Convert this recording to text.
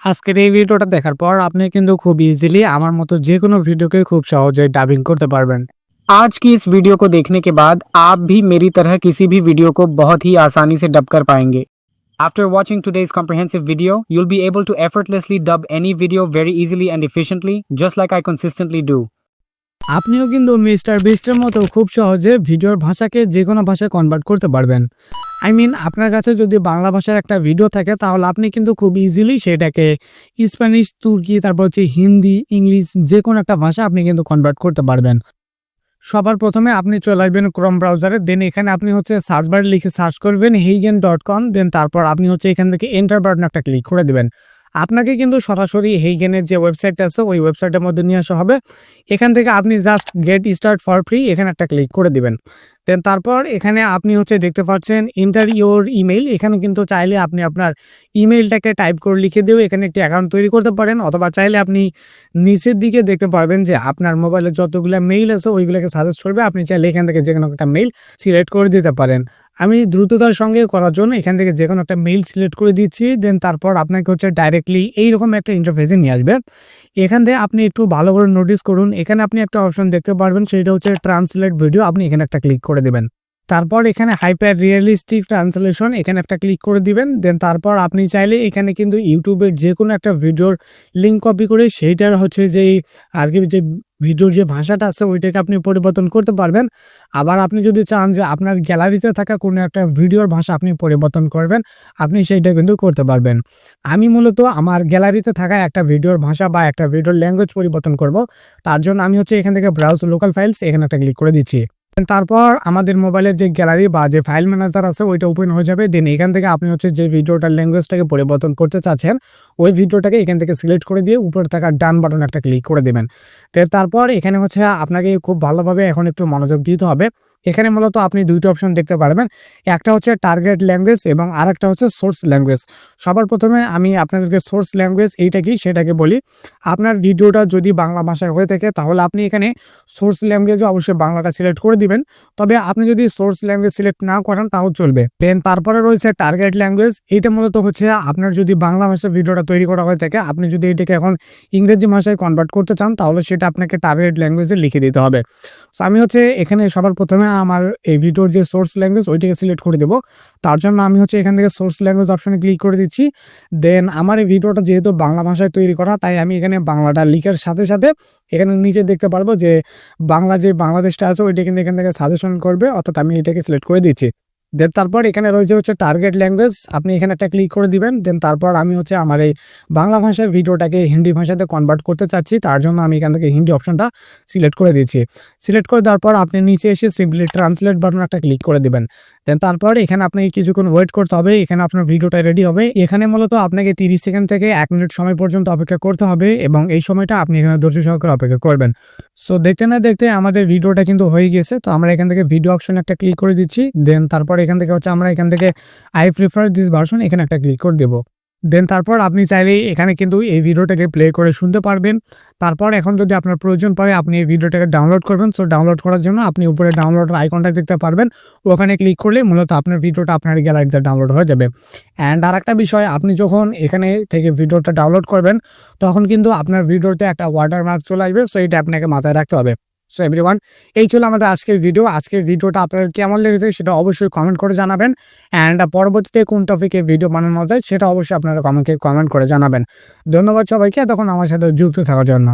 আজকের এই ভিডিওটা দেখার পর আপনি কিন্তু খুব ইজিলি আমার মতো যে কোনো ভিডিওকে খুব সহজে ডাবিং করতে পারবেন आज की इस वीडियो को देखने के बाद आप भी मेरी तरह किसी भी वीडियो को बहुत ही आसानी से डब कर पाएंगे After watching today's comprehensive video, you'll be able to effortlessly dub any video very easily and efficiently, just like I consistently do. আপনিও কিন্তু মিস্টার বিস্টের মতো খুব সহজে ভিডিওর ভাষাকে যে কোনো ভাষায় কনভার্ট করতে পারবেন। আই মিন আপনার কাছে যদি বাংলা ভাষার একটা ভিডিও থাকে, তাহলে আপনি কিন্তু খুব ইজিলি সেটাকে স্প্যানিশ তুর্কি তারপর হচ্ছে হিন্দি ইংলিশ যে কোনো একটা ভাষা আপনি কিন্তু কনভার্ট করতে পারবেন। সবার প্রথমে আপনি চলে আসবেন ক্রোম ব্রাউজারে দেন এখানে আপনি হচ্ছে সার্চ বারে লিখে সার্চ করবেন হেইগেন ডট কম দেন তারপর আপনি হচ্ছে এখান থেকে এন্টার বাটন একটা ক্লিক করে দেবেন। আপনাকে কিন্তু সরাসরি হেইগেনের যে ওয়েবসাইটটা আছে, ওই ওয়েবসাইটের মধ্যে নিয়ে আসা হবে। এখান থেকে আপনি just get start for free এখানে একটা ক্লিক করে দিবেন। দেন তারপর এখানে আপনি হচ্ছে দেখতে পাচ্ছেন ইন্টার ইওর ইমেইল এখানে কিন্তু চাইলে আপনি আপনার ইমেইলটাকে টাইপ করে লিখে দিয়েও এখানে একটি অ্যাকাউন্ট তৈরি করতে পারেন, অথবা চাইলে আপনি নিচের দিকে দেখতে পারবেন যে আপনার মোবাইলে যতগুলো মেইল আছে, ওইগুলোকে সাজেস্ট করবে। আপনি চাইলে এখান থেকে যে কোনো একটা মেইল সিলেক্ট করে দিতে পারেন। আমি দ্রুততার সঙ্গে করার জন্য এখান থেকে যে কোনো একটা মেইল সিলেক্ট করে দিচ্ছি দেন তারপর আপনাকে হচ্ছে ডাইরেক্টলি এইরকম একটা ইন্টারফেসে নিয়ে আসবে। এখান থেকে আপনি একটু ভালো করে নোটিস করুন। এখানে আপনি একটা অপশন দেখতে পারবেন, সেটা হচ্ছে ট্রান্সলেট ভিডিও আপনি এখানে একটা ক্লিক করে দেবেন। তারপর এখানে হাইপার রিয়েলিস্টিক ট্রান্সলেশন এখানে একটা ক্লিক করে দিবেন। দেন তারপর আপনি চাইলে এখানে কিন্তু ইউটিউবের যে কোনো একটা ভিডিওর লিঙ্ক কপি করে সেইটার হচ্ছে যে আর কি যে ভিডিওর যে ভাষাটা আছে ওইটাকে আপনি পরিবর্তন করতে পারবেন। আবার আপনি যদি চান যে আপনার গ্যালারিতে থাকা কোনো একটা ভিডিওর ভাষা আপনি পরিবর্তন করবেন, আপনি সেইটা কিন্তু করতে পারবেন। আমি মূলত আমার গ্যালারিতে থাকা একটা ভিডিওর ভাষা বা একটা ভিডিওর ল্যাঙ্গুয়েজ পরিবর্তন করব। তার জন্য আমি হচ্ছে এখান থেকে ব্রাউজ লোকাল ফাইলস এখানে একটা ক্লিক করে দিচ্ছি। তারপর আমাদের মোবাইলের যে গ্যালারি বা যে ফাইল ম্যানেজার আছে, ওইটা ওপেন হয়ে যাবে। দেন এখান থেকে আপনি হচ্ছে যে ভিডিওটার ল্যাঙ্গুয়েজটাকে পরিবর্তন করতে চাচ্ছেন, ওই ভিডিওটাকে এখান থেকে সিলেক্ট করে দিয়ে উপরে থাকা ডান বাটন একটা ক্লিক করে দেবেন। তারপর এখানে হচ্ছে আপনাকে খুব ভালোভাবে এখন একটু মনোযোগ দিতে হবে। এখানে মূলত আপনি দুইটা অপশন দেখতে পারবেন। একটা হচ্ছে টার্গেট ল্যাঙ্গুয়েজ এবং আরেকটা হচ্ছে সোর্স ল্যাঙ্গুয়েজ সবার প্রথমে আমি আপনাদেরকে সোর্স ল্যাঙ্গুয়েজ এইটা কি সেটাকে বলি। আপনার ভিডিওটা যদি বাংলা ভাষায় হয়ে থাকে, তাহলে আপনি এখানে সোর্স ল্যাঙ্গুয়েজে অবশ্যই বাংলাটা সিলেক্ট করে দিবেন। তবে আপনি যদি সোর্স ল্যাঙ্গুয়েজ সিলেক্ট না করেন, তাও চলবে। দেন তারপরে রয়েছে টার্গেট ল্যাঙ্গুয়েজ এইটা মূলত হচ্ছে আপনার যদি বাংলা ভাষায় ভিডিওটা তৈরি করা হয়ে থাকে, আপনি যদি এটাকে এখন ইংরেজি ভাষায় কনভার্ট করতে চান, তাহলে সেটা আপনাকে টার্গেট ল্যাঙ্গুয়েজে লিখে দিতে হবে। আমি হচ্ছে এখানে সবার প্রথমে আমার এই ভিডিওর যে সোর্স ল্যাঙ্গুয়েজ ওইটাকে সিলেক্ট করে দেবো। তার জন্য আমি হচ্ছে এখান থেকে সোর্স ল্যাঙ্গুয়েজ অপশানে ক্লিক করে দিচ্ছি। দেন আমার এই ভিডিওটা যেহেতু বাংলা ভাষায় তৈরি করা, তাই আমি এখানে বাংলাটা লিখার সাথে সাথে এখানে নিচে দেখতে পারব যে বাংলা যে বাংলাদেশটা আছে, ওইটা কিন্তু এখান থেকে সাজেশন করবে, অর্থাৎ আমি এটাকে সিলেক্ট করে দিচ্ছি। দেন তারপর এখানে রয়েছে হচ্ছে টার্গেট ল্যাঙ্গুয়েজ আপনি এখানে একটা ক্লিক করে দিবেন। দেন তারপর আমি হচ্ছে আমার এই বাংলা ভাষার ভিডিওটাকে হিন্দি ভাষাতে কনভার্ট করতে চাচ্ছি, তার জন্য আমি এখান থেকে হিন্দি অপশনটা সিলেক্ট করে দিচ্ছি সিলেক্ট করে দেওয়ার পর আপনি নিচে এসে সিম্পলি ট্রান্সলেট বাটন একটা ক্লিক করে দিবেন। দেন তারপর এখানে আপনি কিছুক্ষণ ওয়েট করতে হবে, এখানে আপনার ভিডিওটা রেডি হবে। এখানে মূলত আপনাকে তিরিশ সেকেন্ড থেকে এক মিনিট সময় পর্যন্ত অপেক্ষা করতে হবে এবং এই সময়টা আপনি এখানে ধৈর্য সহকারে অপেক্ষা করবেন। সো দেখতে না দেখতে আমাদের ভিডিওটা কিন্তু হয়ে গেছে তো আমরা এখান থেকে ভিডিও অপশন একটা ক্লিক করে দিচ্ছি। দেন তারপর এখান থেকে হচ্ছে আমরা এখান থেকে আই প্রিফার দিস ভার্সন এখানে একটা ক্লিক করে দেবো। দেন তারপর আপনি চাইলে এখানে কিন্তু এই ভিডিওটাকে প্লে করে শুনতে পারবেন। তারপর এখন যদি আপনার প্রয়োজন পড়ে, আপনি এই ভিডিওটাকে ডাউনলোড করবেন। সো ডাউনলোড করার জন্য আপনি উপরে ডাউনলোড আইকনটা দেখতে পারবেন। ওখানে ক্লিক করলে মূলত আপনার ভিডিওটা আপনার গ্যালারিতে ডাউনলোড হয়ে যাবে। অ্যান্ড আর একটা বিষয়, আপনি যখন এখানে থেকে ভিডিওটা ডাউনলোড করবেন, তখন কিন্তু আপনার ভিডিওতে একটা ওয়াটারমার্ক চলে আসবে। সো এটা আপনাকে মাথায় রাখতে হবে। সো এভরিওয়ান এই ছিল আমাদের আজকের ভিডিও আজকের ভিডিওটা আপনার কেমন লেগেছে সেটা অবশ্যই কমেন্ট করে জানাবেন। অ্যান্ড পরবর্তীতে কোন টপিকে ভিডিও বানানো যায় সেটা অবশ্যই আপনারা কমেন্টে কমেন্ট করে জানাবেন। ধন্যবাদ সবাইকে। তখন আমার সাথে যুক্ত থাকার জন্য।